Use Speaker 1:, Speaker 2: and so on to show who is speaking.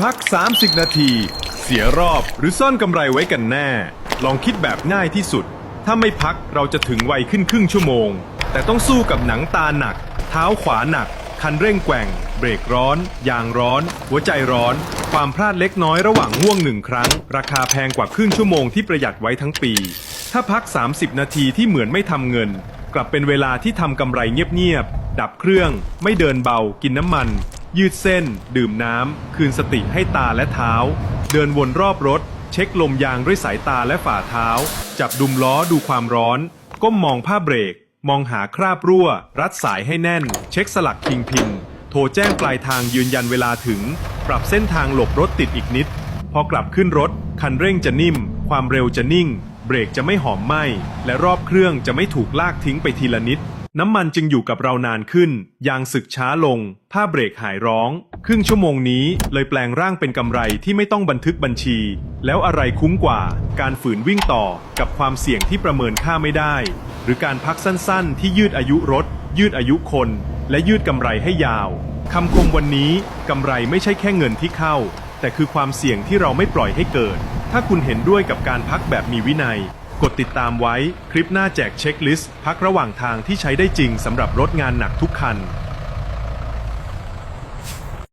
Speaker 1: พัก 30 นาที เสียรอบหรือซ่อนกำไรไว้กันแน่ ลองคิดแบบง่ายที่สุด ถ้าไม่พักเราจะถึงไวขึ้นครึ่งชั่วโมง แต่ต้องสู้กับหนังตาหนัก เท้าขวาหนัก คันเร่งแกว่ง เบรกร้อน ยางร้อน หัวใจร้อน ความพลาดเล็กน้อยระหว่างง่วงหนึ่งครั้ง ราคาแพงกว่าครึ่งชั่วโมงที่ประหยัดไว้ทั้งปี ถ้าพัก 30 นาทีที่เหมือนไม่ทำเงิน กลับเป็นเวลาที่ทำกำไรเงียบๆดับเครื่อง ไม่เดินเบา กินน้ำมัน ยืดเส้น ดื่มน้ำ คืนสติให้ตาและเท้า เดินวนรอบรถ เช็คลมยางด้วยสายตาและฝ่าเท้า จับดุมล้อดูความร้อน ก้มมองผ้าเบรก มองหาคราบรั่ว รัดสายให้แน่น เช็คสลักพิงพิน โทรแจ้งปลายทางยืนยันเวลาถึง ปรับเส้นทางหลบรถติดอีกนิด พอกลับขึ้นรถ คันเร่งจะนิ่ม ความเร็วจะนิ่ง เบรกจะไม่หอมไหม้และรอบเครื่องจะไม่ถูกลากทิ้งไปทีละนิด น้ำมันจึงอยู่กับเรานานขึ้น ยางสึกช้าลง ผ้าเบรกหายร้อง ครึ่งชั่วโมงนี้เลยแปลงร่างเป็นกำไรที่ไม่ต้องบันทึกบัญชี แล้วอะไรคุ้มกว่า การฝืนวิ่งต่อกับความเสี่ยงที่ประเมินค่าไม่ได้ หรือการพักสั้นๆ ที่ยืดอายุรถ ยืดอายุคน และยืดกำไรให้ยาวคำคมวันนี้กำไรไม่ใช่แค่เงินที่เข้า แต่คือความเสี่ยงที่เราไม่ปล่อยให้เกิด ถ้าคุณเห็นด้วยกับการพักแบบมีวินัย กดติดตามไว้ คลิปหน้าแจกเช็คลิสต์ พักระหว่างทางที่ใช้ได้จริงสำหรับรถงานหนักทุกคัน